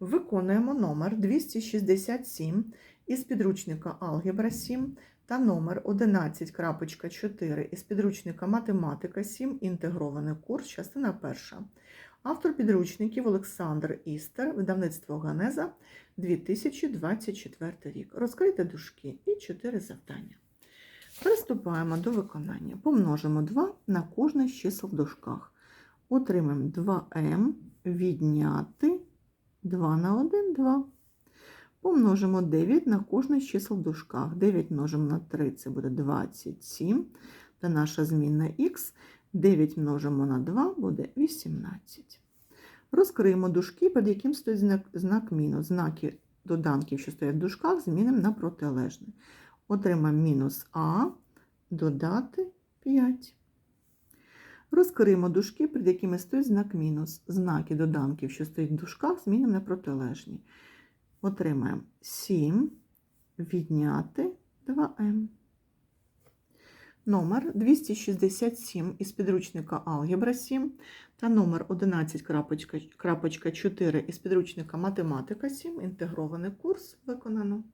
Виконуємо номер 267 із підручника Алгебра 7 та номер 11.4 із підручника Математика 7. Інтегрований курс, частина перша. Автор підручників Олександр Істер, видавництво Ганеза 2024 рік. Розкрийте дужки і 4 завдання. Приступаємо до виконання. Помножимо 2 на кожне з чисел в дужках. Отримаємо 2m відняти 2 на 1 2. Помножимо 9 на кожне з чисел в дужках. 9 множимо на 3 це буде 27. Та наша змінна х. 9 множимо на 2 буде 18. Розкриємо дужки, під яким стоїть знак, знак мінус. Знаки доданків, що стоять в дужках, змінимо на протилежний. Отримаємо мінус а додати 5. Розкриємо дужки, під якими стоїть знак мінус. Знаки доданків, що стоять в дужках, змінимо на протилежні. Отримаємо 7 відняти 2m. Номер 267 із підручника Алгебра 7 та номер 11.4 із підручника Математика 7. Інтегрований курс виконано.